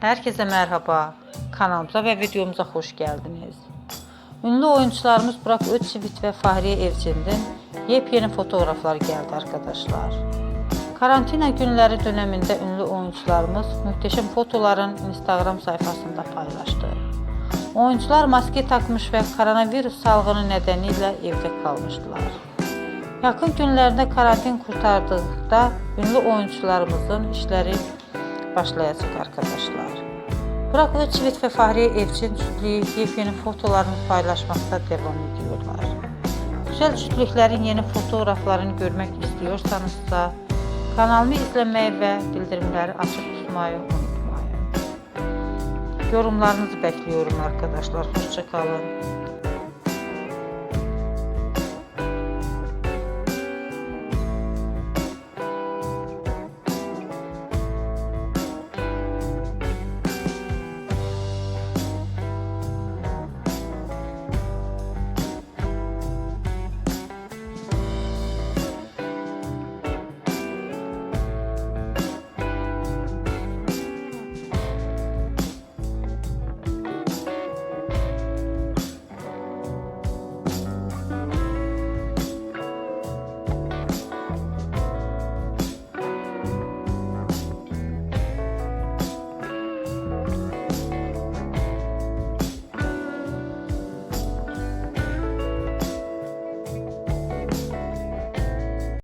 Herkese merhaba. Kanalımıza ve videomuza hoş geldiniz. Ünlü oyuncularımız Burak Özçivit ve Fahriye Evcen'den yepyeni fotoğraflar geldi arkadaşlar. Karantina günleri döneminde ünlü oyuncularımız muhteşem fotoların Instagram sayfasında paylaştı. Oyuncular maske takmış ve koronavirüs salgını nedeniyle evde kalmıştılar. Yakın günlerde karantin kurtardıkta ünlü oyuncularımızın işleri başlayacaq arkadaşlar. Burak Çivit və Fahriye Evçin cütlüyü yepyeni fotolarını paylaşmaqda devam ediyorlar. Gözəl cütlüklərin yeni fotoqraflarını görmək istəyirsinizsə, kanalımı izləməyi və bildirimləri açıq tutmayı unutmayın. Yorumlarınızı bəkliyorum arkadaşlar. Hoşçakalın.